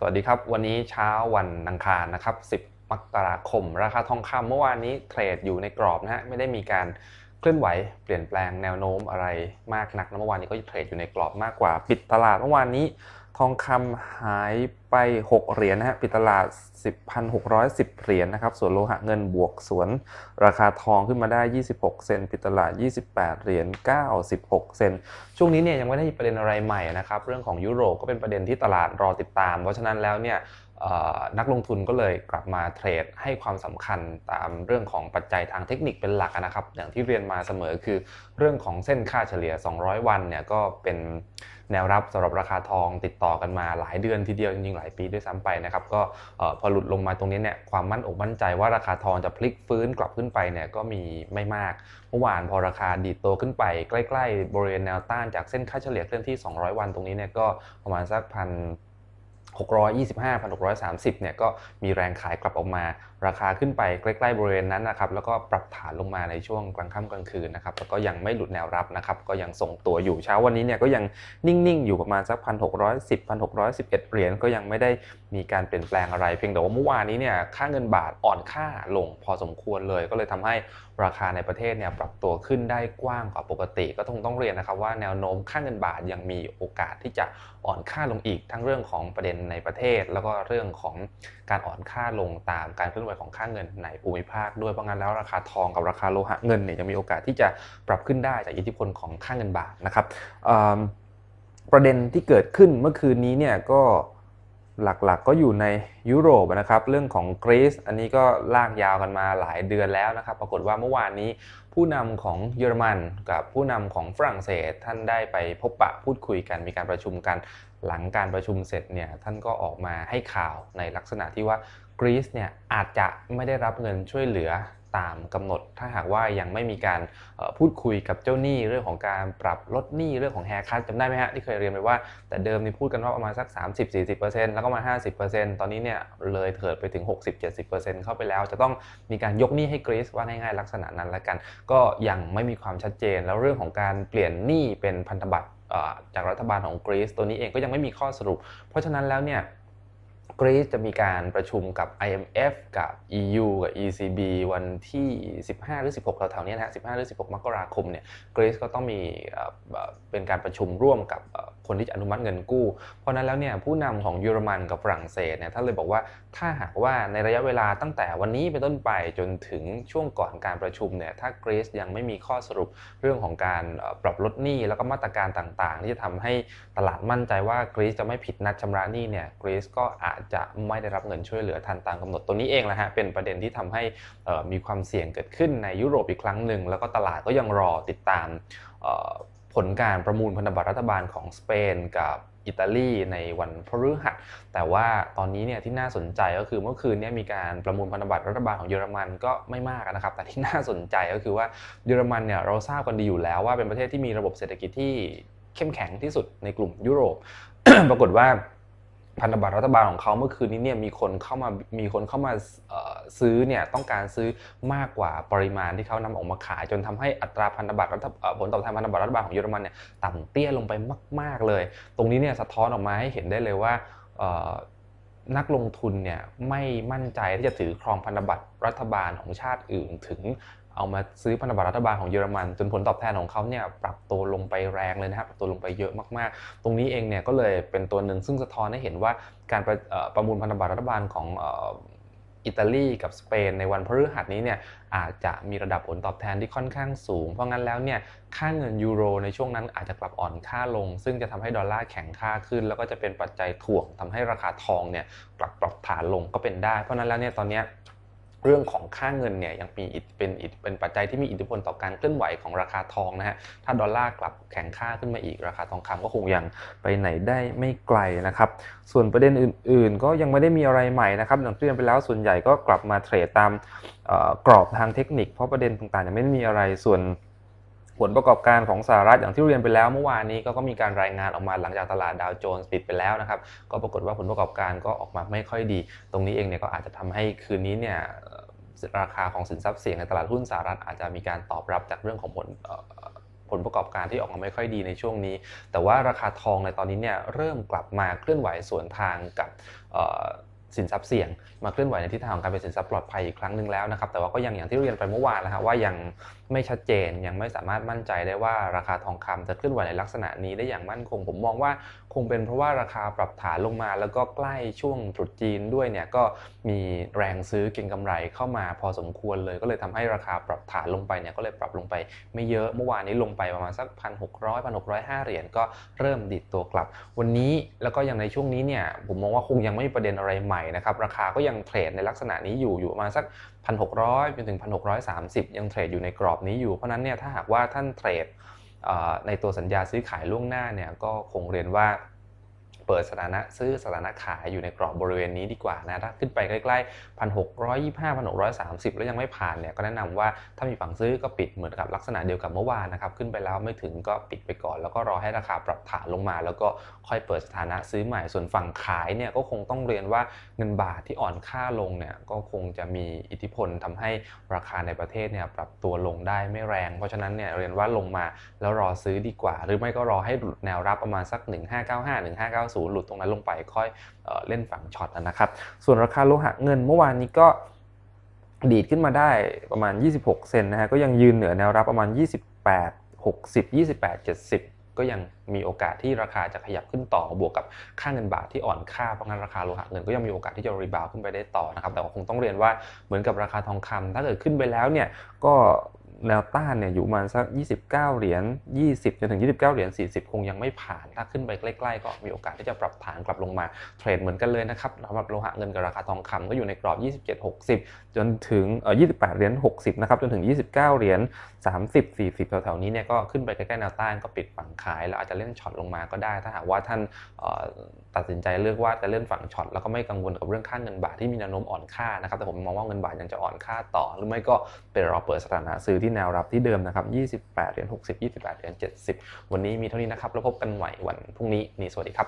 สวัสดีครับ วันนี้เช้าวันอังคารนะครับ 10 มกราคม ราคาทองคำเมื่อวานนี้เทรดอยู่ในกรอบนะฮะไม่ได้มีการเคลื่อนไหวเปลี่ยนแปลงแนวโน้มอะไรมากนักนะเมื่อวานนี้ก็เทรดอยู่ในกรอบมากกว่า ปิดตลาดเมื่อวานนี้ ทองคำหายไป 6 เหรียญนะฮะปิดตลาด 10,610 เหรียญนะครับ ส่วนโลหะเงินบวกสวนราคาทองขึ้นมาได้ 26 เซนปิดตลาด 28 เหรียญ96 เซนช่วงนี้เนี่ยยังไม่ได้มีประเด็นอะไรใหม่นะครับ เรื่องของยุโรปก็เป็นประเด็นที่ตลาดรอติดตาม เพราะฉะนั้นแล้วเนี่ยนักลงทุนก็เลยกลับมาเทรดให้ความสำคัญตามเรื่องของปัจจัยทางเทคนิคเป็นหลักนะครับ อย่างที่เรียนมาเสมอคือเรื่องของเส้นค่าเฉลี่ย 200 วันเนี่ยก็เป็นแนวรับสำหรับราคาทองติดต่อกันมาหลายเดือนทีเดียวจริงหลายปีด้วยซ้ำไปนะครับก็พอหลุดลงมาตรงนี้เนี่ยความมั่นอกมั่นใจว่าราคาทองจะพลิกฟื้นกลับขึ้นไปเนี่ยก็มีไม่มาก เมื่อวานพอราคาดีดโตขึ้นไป ใกล้ ๆ บริเวณแนวต้านจากเส้นค่าเฉลี่ยเคลื่อนที่ 200 วันตรงนี้เนี่ยก็ประมาณสักพัน 625 1630เนี่ยก็มีแรงขายกลับออกมา ราคาขึ้นไปใกล้ๆบริเวณนั้นนะครับแล้วก็ปรับฐานลงมาในช่วงกลางค่ำกลางคืนนะครับแล้วก็ยังไม่หลุดแนวรับนะครับก็ยังทรงตัวอยู่เช้าวันนี้เนี่ยก็ยังนิ่งๆ อยู่ประมาณสัก 1,610 1,611 เหรียญก็ยังไม่ได้มีการเปลี่ยนแปลงอะไร เพียงแต่ว่าเมื่อวานนี้เนี่ยค่าเงินบาทอ่อนค่าลงพอสมควรเลย ก็เลยทำให้ราคาในประเทศเนี่ยปรับตัวขึ้นได้กว้างกว่าปกติ ก็ต้องต้องเรียนนะครับว่าแนวโน้มค่าเงินบาทยังมีโอกาสที่จะอ่อนค่าลงอีกทั้งเรื่องของประเด็นในประเทศ แล้วก็เรื่องของการอ่อนค่าลงตามการเคลื่อนไหวของค่าเงินในภูมิภาค ด้วยเพราะงั้นแล้วราคาทองกับราคาโลหะเงินเนี่ยยังมีโอกาสที่จะปรับขึ้นได้จากอิทธิพลของค่าเงินบาทนะครับประเด็นที่เกิดขึ้นเมื่อคืนนี้เนี่ยก็หลักๆกก็อยู่ในยุโรปนะครับ เรื่องของกรีซอันนี้ก็ลากยาวกันมาหลายเดือนแล้วนะครับ ปรากฏว่าเมื่อวานนี้ผู้นำของเยอรมันกับผู้นำของฝรั่งเศสท่านได้ไปพบปะพูดคุยกันมีการประชุมกัน หลังการประชุมเสร็จเนี่ยท่านก็ออกมาให้ข่าวในลักษณะที่ว่ากรีซเนี่ยอาจจะไม่ได้รับเงินช่วยเหลือตามกำหนด ถ้าหากว่ายังไม่มีการพูดคุยกับเจ้าหนี้เรื่องของการปรับลดหนี้เรื่องของแฮร์คัทจำได้ไหมฮะที่เคยเรียนไปว่า แต่เดิมนี่พูดกันว่าประมาณสัก 30-40%แล้วก็มา 50%ตอนนี้เนี่ยเลยเถิดไปถึง 60-70%เข้าไปแล้ว จะต้องมีการยกหนี้ให้กรีซว่าง่ายๆลักษณะนั้นแล้วกัน ก็ยังไม่มีความชัดเจนแล้วเรื่องของการเปลี่ยนหนี้เป็นพันธบัตร จากรัฐบาลของกรีซตัวนี้เองก็ยังไม่มีข้อสรุป เพราะฉะนั้นแล้วเนี่ย กรีซจะมีการประชุมกับ IMF กับ EU กับ ECB วันที่ 15 หรือ 16แถวๆนี้นะฮะ15 หรือ 16 มกราคมเนี่ยกรีซก็ต้องมีเป็นการประชุมร่วมกับคนที่จะอนุมัติเงินกู้ เพราะนั้นแล้วเนี่ยผู้นำของเยอรมันกับฝรั่งเศสเนี่ยท่านเลยบอกว่าถ้าหากว่าในระยะเวลาตั้งแต่วันนี้เป็นต้นไปจนถึงช่วงก่อนการประชุมเนี่ยถ้ากรีซยังไม่มีข้อสรุปเรื่องของการปรับลดหนี้แล้วก็มาตรการต่างๆ ที่จะทำให้ตลาดมั่นใจว่ากรีซจะไม่ผิดนัดชำระหนี้เนี่ยกรีซก็อาจจะไม่ได้รับเงินช่วยเหลือทันตามกำหนดตัวนี้เองแหละฮะเป็นประเด็นที่ทำให้มีความเสี่ยงเกิดขึ้นในยุโรปอีกครั้งหนึ่งแล้วก็ตลาดก็ยังรอติดตามผลการประมูลพันธบัตรรัฐบาลของสเปนกับอิตาลีในวันพฤหัส แต่ว่าตอนนี้เนี่ยที่น่าสนใจก็คือเมื่อคืนนี้มีการประมูลพันธบัตรรัฐบาลของเยอรมันก็ไม่มากนะครับ แต่ที่น่าสนใจก็คือว่าเยอรมันเนี่ยเราทราบกันดีอยู่แล้วว่าเป็นประเทศที่มีระบบเศรษฐกิจที่เข้มแข็งที่สุดในกลุ่มยุโรป ปรากฏว่า พันธบัตรรัฐบาลของเขาเมื่อคืนนี้เนี่ยมีคนเข้ามามีคนเข้ามาซื้อเนี่ยต้องการซื้อมากกว่าปริมาณที่เขานำออกมาขาย จนทำให้อัตราพันธบัตรรัฐผลตอบแทนพันธบัตรรัฐบาลของเยอรมันเนี่ยต่ำเตี้ยลงไปมาก ๆเลย ตรงนี้เนี่ยสะท้อนออกมาให้เห็นได้เลยว่า นักลงทุนเนี่ยไม่มั่นใจที่จะถือครองพันธบัตรรัฐบาลของชาติอื่น ถึงเอามาซื้อพันธบัตรรัฐบาลของเยอรมัน จนผลตอบแทนของเขาเนี่ยปรับตัวลงไปแรงเลยนะครับปรับตัวลงไปเยอะมากๆ ตรงนี้เองเนี่ยก็เลยเป็นตัวหนึ่งซึ่งสะท้อนให้เห็นว่าการประประมูลพันธบัตรรัฐบาลของ อิตาลีกับสเปนในวันพฤหัสนี้เนี่ยอาจจะมีระดับผลตอบแทนที่ค่อนข้างสูง เพราะงั้นแล้วเนี่ยค่าเงินยูโรในช่วงนั้นอาจจะกลับอ่อนค่าลง ซึ่งจะทำให้ดอลลาร์แข็งค่าขึ้น แล้วก็จะเป็นปัจจัยถ่วงทำให้ราคาทองเนี่ยกลับปรับฐานลงก็เป็นได้ เพราะนั้นแล้วเนี่ยตอนนี้ เรื่องของค่าเงินเนี่ยยังมีเป็นเป็นปัจจัยที่มีอิทธิพลต่อการเคลื่อนไหวของราคาทองนะฮะถ้าดอลลาร์กลับแข็งค่าขึ้นมาอีกราคาทองคำก็คงยังไปไหนได้ไม่ไกลนะครับ ส่วนประเด็นอื่น ๆ ก็ยังไม่ได้มีอะไรใหม่นะครับอย่างที่เรียนไปแล้วส่วนใหญ่ก็กลับมาเทรดตามกรอบทางเทคนิค เพราะประเด็นต่างๆยังไม่มีอะไรส่วน ผลประกอบการของสหรัฐอย่างที่เรียนไปแล้วเมื่อวานนี้ก็มีการรายงานออกมาหลังจากตลาดดาวโจนส์ปิดไปแล้วนะครับ ก็ปรากฏว่าผลประกอบการก็ออกมาไม่ค่อยดี ตรงนี้เองเนี่ยก็อาจจะทำให้คืนนี้เนี่ยราคาของสินทรัพย์เสี่ยงในตลาดหุ้นสหรัฐอาจจะมีการตอบรับจากเรื่องของผลผลประกอบการที่ออกมาไม่ค่อยดีในช่วงนี้ แต่ว่าราคาทองในตอนนี้เนี่ยเริ่มกลับมาเคลื่อนไหวสวนทางกับ สินทรัพย์เสี่ยง มาเคลื่อนไหวในทิศทางของการเป็นสินทรัพย์ปลอดภัยอีกครั้งหนึ่งแล้วนะครับ แต่ว่าก็ยังอย่างที่เรียนไปเมื่อวานแล้วฮะว่ายังไม่ชัดเจนยังไม่สามารถมั่นใจได้ว่าราคาทองคำจะเคลื่อนไหวในลักษณะนี้ได้อย่างมั่นคง ผมมองว่าคงเป็นเพราะว่าราคาปรับฐานลงมา แล้วก็ใกล้ช่วงตรุษจีนด้วยเนี่ยก็มีแรงซื้อเก็งกำไรเข้ามาพอสมควรเลย ก็เลยทำให้ราคาปรับฐานลงไปเนี่ยก็เลยปรับลงไป ไม่เยอะเมื่อวานนี้ลงไปประมาณสักพันหกร้อยพันหกร้อยห้าเหรียญก็เริ่มดิดตัวกลับ วันนี้แล้วก็ยังในช่วงนี้เนี่ยผมมองว่าคงยังไม่มีประเด็นอะไรใหม่นะครับราคาก็ยังเทรดในลักษณะนี้อยู่อยู่ประมาณสัก 1,600จนถึง 1,630 ยังเทรดอยู่ในกรอบนี้อยู่เพราะนั้นเนี่ยถ้าหากว่าท่านเทรดในตัวสัญญาซื้อขายล่วงหน้าเนี่ยก็คงเรียนว่า เปิดสถานะซื้อสถานะขายอยู่ในกรอบบริเวณนี้ดีกว่านะถ้าขึ้นไปใกล้ๆ1,625 1,630แล้วยังไม่ผ่านเนี่ยก็แนะนำว่าถ้ามีฝั่งซื้อก็ปิดเหมือนกับลักษณะเดียวกับเมื่อวานนะครับขึ้นไปแล้วไม่ถึงก็ปิดไปก่อน แล้วก็รอให้ราคาปรับฐานลงมา แล้วก็ค่อยเปิดสถานะซื้อใหม่ส่วนฝั่งขายเนี่ยก็คงต้องเรียนว่าเงินบาทที่อ่อนค่าลงเนี่ยก็คงจะมีอิทธิพลทำให้ราคาในประเทศเนี่ยปรับตัวลงได้ไม่แรง เพราะฉะนั้นเนี่ยเรียนว่าลงมาแล้วรอซื้อดีกว่า หรือไม่ก็รอให้หลุดแนวรับประมาณสัก 1595 1590หลุดตรงนั้นลงไปค่อยเออเล่นฝั่งช็อตนะครับ ส่วนราคาโลหะเงินเมื่อวานนี้ก็ดีดขึ้นมาได้ประมาณ 26 เซนนะฮะก็ยังยืนเหนือแนวรับประมาณ 28 60 28 70 ก็ยังมีโอกาสที่ราคาจะขยับขึ้นต่อบวกกับค่าเงินบาทที่อ่อนค่าเพราะงั้นราคาโลหะเงินก็ยังมีโอกาสที่จะรีบาวขึ้นไปได้ต่อนะครับแต่ว่าคงต้องเรียนว่าเหมือนกับราคาทองคำถ้าเกิดขึ้นไปแล้วเนี่ยก็ แนวต้านเนี่ยอยู่ประมาณสัก 29 เหรียญ 20 จนถึง 29 เหรียญ 40 คงยังไม่ผ่าน ถ้าขึ้นไปใกล้ๆ ก็มีโอกาสที่จะปรับฐานกลับลงมา เทรดเหมือนกันเลยนะครับสำหรับโลหะเงินกับราคาทองคำก็อยู่ในกรอบ 27 60 จนถึงเอ่อ28 เหรียญ 60 นะครับ จนถึง 29 เหรียญ 30 40 แถวๆนี้เนี่ยก็ขึ้นไปใกล้ๆ แนวต้านก็ปิดฝั่งขาย แล้วอาจจะเล่นช็อตลงมาก็ได้ ถ้าหากว่าท่านตัดสินใจเลือกว่าจะเล่นฝั่งช็อตแล้วก็ไม่กังวลกับเรื่องค่าเงินบาทที่มีแนวโน้มอ่อนค่านะครับ แต่ผมมองว่าเงินบาทยังจะอ่อนค่าต่อ หรือไม่ก็เป็นรอเปิดสถานะซื้อที่แนวรับที่เดิมนะครับ 28 เหรียญ60 28 เหรียญ70 วันนี้มีเท่านี้นะครับ แล้วพบกันใหม่วันพรุ่งนี้ นี่ สวัสดีครับ